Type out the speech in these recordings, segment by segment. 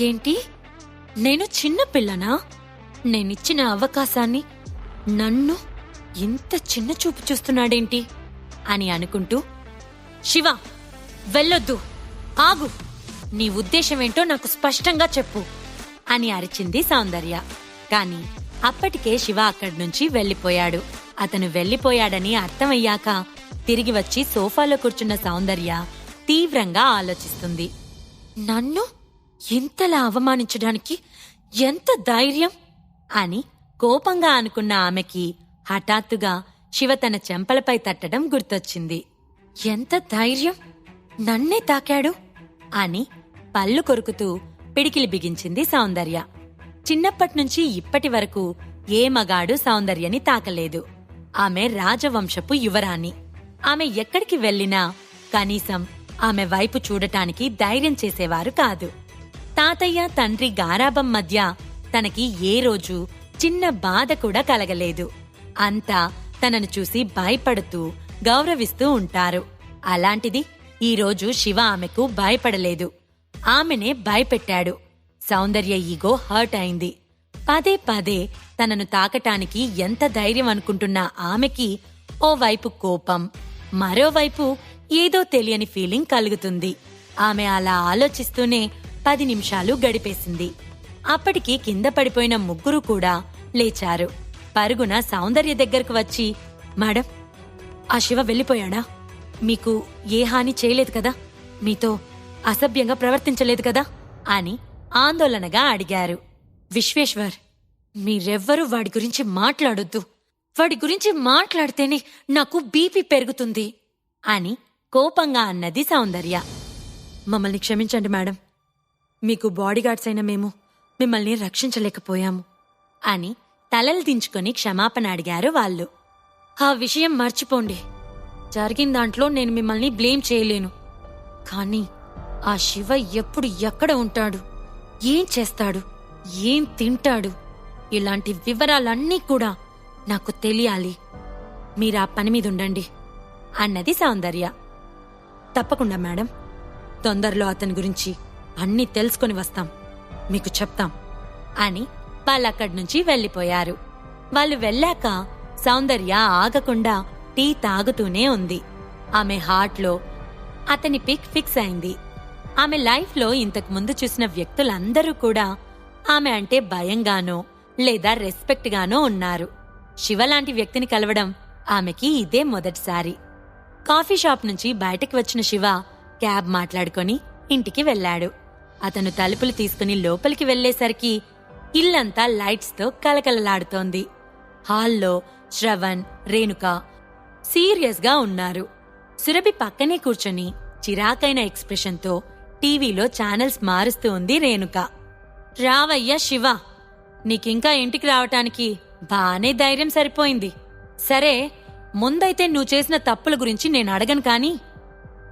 ఏంటి? నేను చిన్న పిల్లనా? నేనిచ్చిన అవకాశాన్ని నన్ను ఇంత చిన్న చూపు చూస్తున్నాడేంటి? అని అనుకుంటూ శివ వెళ్ళొద్దు. ఆగు. నీ ఉద్దేశమేంటో నాకు స్పష్టంగా చెప్పు. అని అరిచింది సౌందర్య. కాని అప్పటికే శివ అక్కడి నుంచి వెళ్ళిపోయాడు. అతను వెళ్ళిపోయాడని అర్థమయ్యాక తిరిగి వచ్చి సోఫాలో కూర్చున్న సౌందర్య తీవ్రంగా ఆలోచిస్తుంది. నన్ను ఇంతలా అవమానించడానికి ఎంత ధైర్యం? అని కోపంగా అనుకున్న ఆమెకి హఠాత్తుగా శివ తన చెంపలపై తట్టడం గుర్తొచ్చింది. ఎంత ధైర్యం? నన్నే తాకాడు? అని పళ్ళు కొరుకుతూ పిడికిలి బిగించింది సౌందర్య. చిన్నప్పట్నుంచి ఇప్పటి వరకు ఏ మగాడు సౌందర్యని తాకలేదు. ఆమె రాజవంశపు యువరాణి. ఆమె ఎక్కడికి వెళ్ళినా కనీసం ఆమె వైపు చూడటానికి ధైర్యం చేసేవారు కాదు. తాతయ్య తండ్రి గారాబం మధ్య తనకి ఏ రోజు చిన్న బాధ కూడా కలగలేదు. అంతా తనను చూసి భయపడుతూ గౌరవిస్తూ ఉంటారు. అలాంటిది ఈ రోజు శివ ఆమెకు భయపడలేదు. ఆమెనే భయపెట్టాడు. సౌందర్య ఈగో హర్ట్ అయింది. పదే పదే తనను తాకటానికి ఎంత ధైర్యం అనుకుంటున్న ఆమెకి ఓవైపు కోపం మరోవైపు ఏదో తెలియని ఫీలింగ్ కలుగుతుంది. ఆమె అలా ఆలోచిస్తూనే పది నిమిషాలు గడిపేసింది. అప్పటికి కింద పడిపోయిన ముగ్గురు కూడా లేచారు. పరుగున సౌందర్య దగ్గరకు వచ్చి మేడం ఆ శివ వెళ్ళిపోయాడా? మీకు ఏ హాని చేయలేదు కదా? మీతో అసభ్యంగా ప్రవర్తించలేదు కదా? అని ఆందోళనగా అడిగారు. విశ్వేశ్వర్ మీరెవ్వరూ వాడి గురించి మాట్లాడొద్దు. వాడి గురించి మాట్లాడితేనే నాకు బీపీ పెరుగుతుంది అని కోపంగా అన్నది సౌందర్య. మమ్మల్ని క్షమించండి మేడం. మీకు బాడీగార్డ్స్ అయిన మేము మిమ్మల్ని రక్షించలేకపోయాము అని తలలు దించుకొని క్షమాపణ అడిగారు వాళ్ళు. ఆ విషయం మర్చిపోండి. జరిగిన దాంట్లో నేను మిమ్మల్ని బ్లేమ్ చేయలేను. కానీ ఆ శివ ఎప్పుడు ఎక్కడ ఉంటాడు? ఏం చేస్తాడు? ఏం తింటాడు? ఇలాంటి వివరాలన్నీ కూడా నాకు తెలియాలి. మీరు ఆ పని మీద ఉండండి అన్నది సౌందర్య. తప్పకుండా మేడం. తొందరలో అతని గురించి అన్నీ తెలుసుకొని వస్తాం. మీకు చెప్తాం. అని వాళ్ళక్కడి నుంచి వెళ్ళిపోయారు. వాళ్ళు వెళ్ళాక సౌందర్య ఆగకుండా టీ తాగుతూనే ఉంది. ఆమె హార్ట్లో అతని పిక్ ఫిక్స్ అయింది. ఆమె లైఫ్లో ఇంతకు ముందు చూసిన వ్యక్తులందరూ కూడా ఆమె అంటే భయంగానో లేదా రెస్పెక్ట్గానో ఉన్నారు. శివ లాంటి వ్యక్తిని కలవడం ఆమెకి ఇదే మొదటిసారి. కాఫీ షాప్ నుంచి బయటకు వచ్చిన శివ క్యాబ్ మాట్లాడుకొని ఇంటికి వెళ్ళాడు. అతను తలుపులు తీసుకుని లోపలికి వెళ్ళేసరికి ఇల్లంతా లైట్స్తో కలకలలాడుతోంది హాల్లో శ్రవణ్ రేణుక సీరియస్గా ఉన్నారు. సురభి పక్కనే కూర్చొని చిరాకైన ఎక్స్ప్రెషన్తో టీవీలో ఛానల్స్ మారుస్తూ ఉంది రేణుక. రావయ్యా శివ! నీకింకా ఇంటికి రావటానికి బానే ధైర్యం సరిపోయింది. సరే ముందైతే నువ్వు చేసిన తప్పుల గురించి నేను అడగను కానీ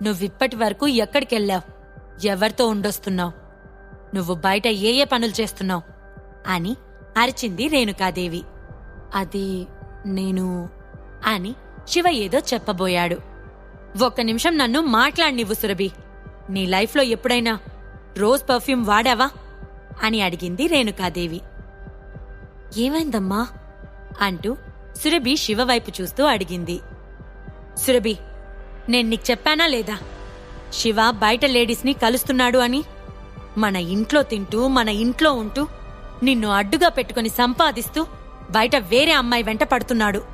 నువ్విప్పటి వరకు ఎక్కడికెళ్ళావు? ఎవరితో ఉండొస్తున్నావు? నువ్వు బయట ఏ ఏ పనులు చేస్తున్నావు? అని అరిచింది రేణుకాదేవి. అది నేను అని శివ ఏదో చెప్పబోయాడు. ఒక్క నిమిషం నన్ను మాట్లాడినివ్వు సురభి. నీ లైఫ్లో ఎప్పుడైనా రోజ్ పర్ఫ్యూమ్ వాడావా? అని అడిగింది రేణుకాదేవి. ఏమైందమ్మా? అంటూ సురభి శివ వైపు చూస్తూ అడిగింది. సురభి నేను నీకు చెప్పానా లేదా? శివ బయట లేడీస్ని కలుస్తున్నాడు అని. మన ఇంట్లో తింటూ మన ఇంట్లో ఉంటూ నిన్ను అడ్డుగా పెట్టుకుని సంపాదిస్తూ బయట వేరే అమ్మాయి వెంట పడుతున్నాడు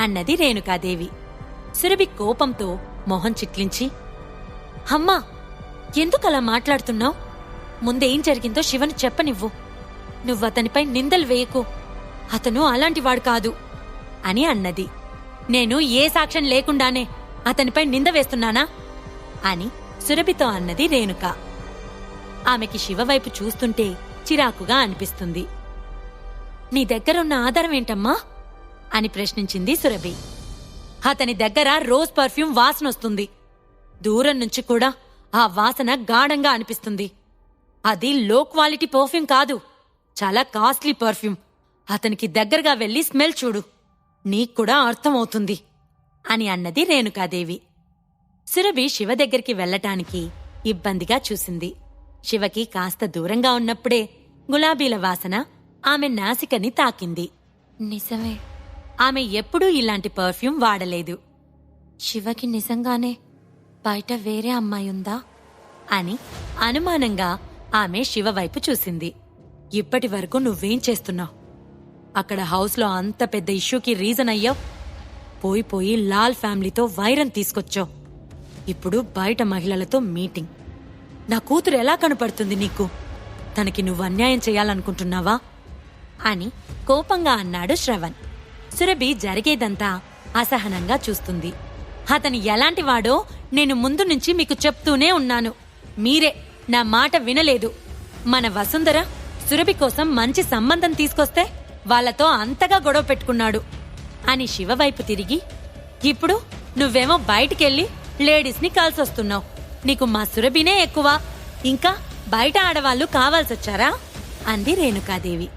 అన్నది రేణుకాదేవి. సురభి కోపంతో మొహం చిట్లించి అమ్మా ఎందుకలా మాట్లాడుతున్నావు? ముందేం జరిగిందో శివను చెప్పనివ్వు. నువ్వు అతనిపై నిందలు వేయకు. అతను అలాంటివాడు కాదు అని అన్నది. నేను ఏ సాక్ష్యం లేకుండానే అతనిపై నింద వేస్తున్నానా? అని సురభితో అన్నది రేణుక. ఆమెకి శివవైపు చూస్తుంటే చిరాకుగా అనిపిస్తుంది. నీ దగ్గరున్న ఆధారం ఏంటమ్మా అని ప్రశ్నించింది సురభి. అతని దగ్గర రోజ్ పర్ఫ్యూమ్ వాసనొస్తుంది దూరం నుంచి కూడా ఆ వాసన గాఢంగా అనిపిస్తుంది. అది లో క్వాలిటీ పర్ఫ్యూమ్ కాదు. చాలా కాస్ట్లీ పర్ఫ్యూమ్. అతనికి దగ్గరగా వెళ్ళి స్మెల్ చూడు. నీకు కూడా అర్థమవుతుంది అని అన్నది రేణుకాదేవి. సురభి శివ దగ్గరికి వెళ్ళటానికి ఇబ్బందిగా చూసింది. శివకి కాస్త దూరంగా ఉన్నప్పుడే గులాబీల వాసన ఆమె నాసికని తాకింది. నిజమే. ఆమె ఎప్పుడూ ఇలాంటి పర్ఫ్యూమ్ వాడలేదు. శివకి నిజంగానే బయట వేరే అమ్మాయి ఉందా? అని అనుమానంగా ఆమె శివ వైపు చూసింది. ఇప్పటి వరకు నువ్వేం చేస్తున్నావు? అక్కడ హౌస్లో అంత పెద్ద ఇష్యూకి రీజన్ అయ్యావు? పోయి పోయి లాల్ ఫ్యామిలీతో వైరం తీసుకొచ్చావు. ఇప్పుడు బయట మహిళలతో మీటింగ్. నా కూతురు ఎలా కనపడుతుంది నీకు? తనకి నువ్వు అన్యాయం చేయాలనుకుంటున్నావా? అని కోపంగా అన్నాడు శ్రవణ్. సురభి జరిగేదంతా అసహనంగా చూస్తుంది. అతను ఎలాంటి వాడో నేను ముందు నుంచి మీకు చెప్తూనే ఉన్నాను. మీరే నా మాట వినలేదు. మన వసుంధర సురభి కోసం మంచి సంబంధం తీసుకొస్తే వాళ్ళతో అంతగా గొడవ పెట్టుకున్నాడు. అని శివ వైపు తిరిగి ఇప్పుడు నువ్వేమో బయటికెళ్ళి లేడీస్ని కలిసొస్తున్నావు. నీకు మా సురభినే ఎక్కువ. ఇంకా బయట ఆడవాళ్ళు కావాల్సొచ్చారా? అంది రేణుకాదేవి.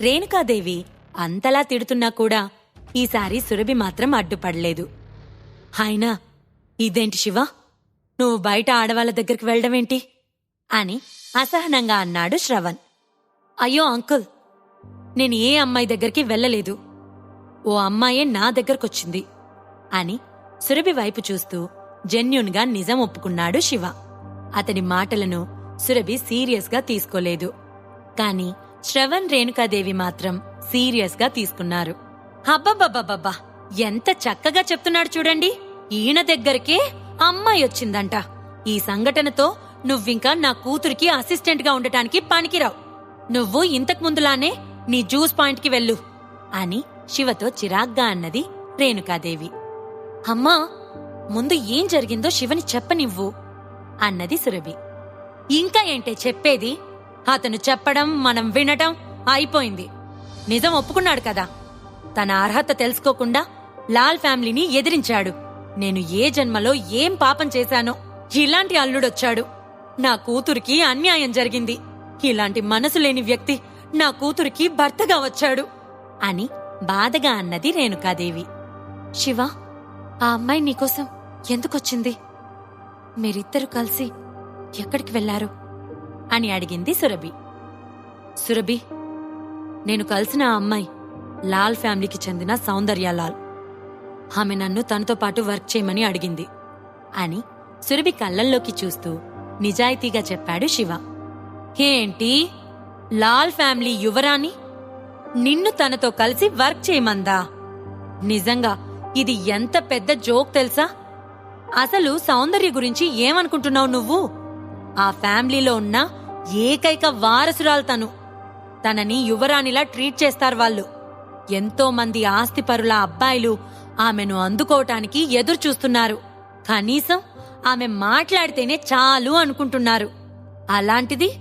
రేణుకాదేవి అంతలా తిడుతున్నా కూడా ఈసారి సురభి మాత్రం అడ్డుపడలేదు. అయినా ఇదేంటి శివ? నువ్వు బయట ఆడవాళ్ళ దగ్గరికి వెళ్ళడమేంటి? అని అసహనంగా అన్నాడు శ్రవణ్. అయ్యో అంకుల్ నేను ఏ అమ్మాయి దగ్గరికి వెళ్ళలేదు. ఓ అమ్మాయే నా దగ్గరకొచ్చింది అని సురభి వైపు చూస్తూ జెన్యున్గా నిజం ఒప్పుకున్నాడు శివ. అతని మాటలను సురభి సీరియస్గా తీసుకోలేదు. కాని శ్రవణ్ రేణుకాదేవి మాత్రం సీరియస్గా తీసుకున్నారు. హబ్బబ్బబ్బబ్బా ఎంత చక్కగా చెప్తున్నాడు చూడండి! ఈయన దగ్గరికే అమ్మాయి వచ్చిందంట. ఈ సంఘటనతో నువ్వింకా నా కూతురికి అసిస్టెంట్గా ఉండటానికి పనికిరావు. నువ్వు ఇంతకు ముందులానే నీ జ్యూస్ పాయింట్కి వెళ్ళు అని శివతో చిరాగ్గా అన్నది రేణుకాదేవి. అమ్మా! ముందు ఏం జరిగిందో శివని చెప్పనివ్వు అన్నది సురభి. ఇంకా ఏంటే చెప్పేది? అతను చెప్పడం మనం వినటం అయిపోయింది. నిజం ఒప్పుకున్నాడు కదా. తన అర్హత తెలుసుకోకుండా లాల్ ఫ్యామిలీని ఎదిరించాడు. నేను ఏ జన్మలో ఏం పాపం చేశానో ఇలాంటి అల్లుడొచ్చాడు. నా కూతురికి అన్యాయం జరిగింది. ఇలాంటి మనసు లేని వ్యక్తి నా కూతురికి భర్తగా వచ్చాడు అని బాధగా అన్నది రేణుకాదేవి. శివ ఆ అమ్మాయి నీకోసం ఎందుకొచ్చింది? మీరిద్దరు కలిసి ఎక్కడికి వెళ్ళారు అని అడిగింది సురభి. సురభి నేను కలిసిన ఆ అమ్మాయి లాల్ ఫ్యామిలీకి చెందిన సౌందర్య లాల్. ఆమె నన్ను తనతో పాటు వర్క్ చేయమని అడిగింది అని సురభి కళ్ళల్లోకి చూస్తూ నిజాయితీగా చెప్పాడు శివ. ఏంటి? లాల్ ఫ్యామిలీ యువరాణి? నిన్ను తనతో కలిసి వర్క్ చేయమందా? నిజంగా ఇది ఎంత పెద్ద జోక్ తెలుసా? అసలు సౌందర్య గురించి ఏమనుకుంటున్నావు నువ్వు? ఆ ఫ్యామిలీలో ఉన్న ఏకైక వారసురాలు తను తనని యువరాణిలా ట్రీట్ చేస్తారు వాళ్ళు. ఎంతో మంది ఆస్తిపరుల అబ్బాయిలు ఆమెను అందుకోవటానికి ఎదురు చూస్తున్నారు. కనీసం ఆమె మాట్లాడితేనే చాలు అనుకుంటున్నారు. అలాంటిది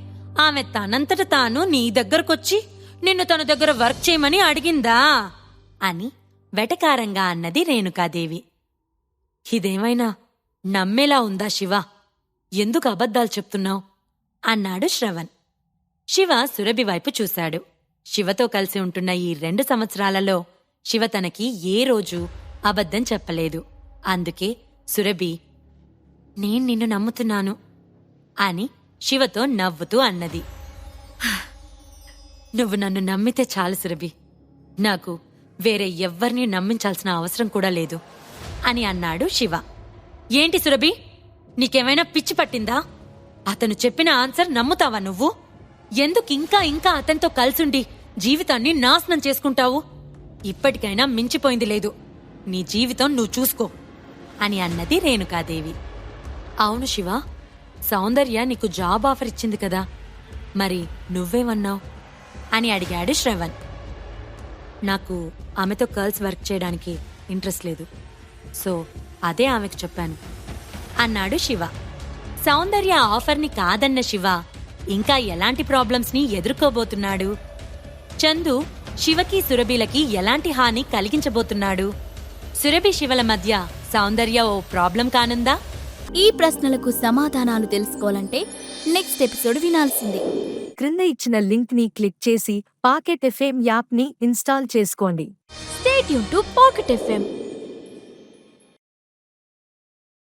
ఆమె తనంతట తాను నీ దగ్గరకొచ్చి నిన్ను తన దగ్గర వర్క్ చేయమని అడిగిందా? అని వెటకారంగా అన్నది రేణుకాదేవి. ఇదేమైనా నమ్మేలా ఉందా శివ? ఎందుకు అబద్ధాలు చెప్తున్నావు? అన్నాడు శ్రవణ్. శివ సురభి వైపు చూశాడు. శివతో కలిసి ఉంటున్న ఈ రెండు సంవత్సరాలలో శివ తనకి ఏ రోజు అబద్ధం చెప్పలేదు. అందుకే సురభి నేను నిన్ను నమ్ముతున్నాను అని శివతో నవ్వుతూ అన్నది. నువ్వు నన్ను నమ్మితే చాలు సురభి. నాకు వేరే ఎవ్వరినీ నమ్మించాల్సిన అవసరం కూడా లేదు. అని అన్నాడు శివ. ఏంటి సురభి? నీకేమైనా పిచ్చి పట్టిందా? అతను చెప్పిన ఆన్సర్ నమ్ముతావా నువ్వు? ఎందుకు ఇంకా ఇంకా అతనితో కలిసుండి జీవితాన్ని నాశనం చేసుకుంటావు? ఇప్పటికైనా మించిపోయింది లేదు. నీ జీవితం నువ్వు చూసుకో అని అన్నది రేణుకాదేవి. అవును శివ సౌందర్య నీకు జాబ్ ఆఫర్ ఇచ్చింది కదా. మరి నువ్వేమన్నావు? అని అడిగాడు శ్రవణ్. నాకు ఆమెతో గర్ల్స్ వర్క్ చేయడానికి ఇంట్రెస్ట్ లేదు. సో అదే ఆమెకు చెప్పాను. అన్నాడు శివ. సౌందర్య ఆఫర్ని కాదన్న శివ ఇంకా ఎలాంటి ప్రాబ్లమ్స్ని ఎదుర్కోబోతున్నాడు? చందు శివకి సురభిలకి ఎలాంటి హాని కలిగించబోతున్నాడు? సురభి శివల మధ్య సౌందర్య ఓ ప్రాబ్లం కానుందా? ఈ ప్రశ్నలకు సమాధానాలు తెలుసుకోవాలంటే నెక్స్ట్ ఎపిసోడ్ వినాల్సిందే. క్రింద ఇచ్చిన లింక్ని క్లిక్ చేసి పాకెట్ ఎఫ్ఎం యాప్ని ఇన్స్టాల్ చేసుకోండి. స్టేట్ యూన్ టు పాకెట్ ఎఫ్ఎం.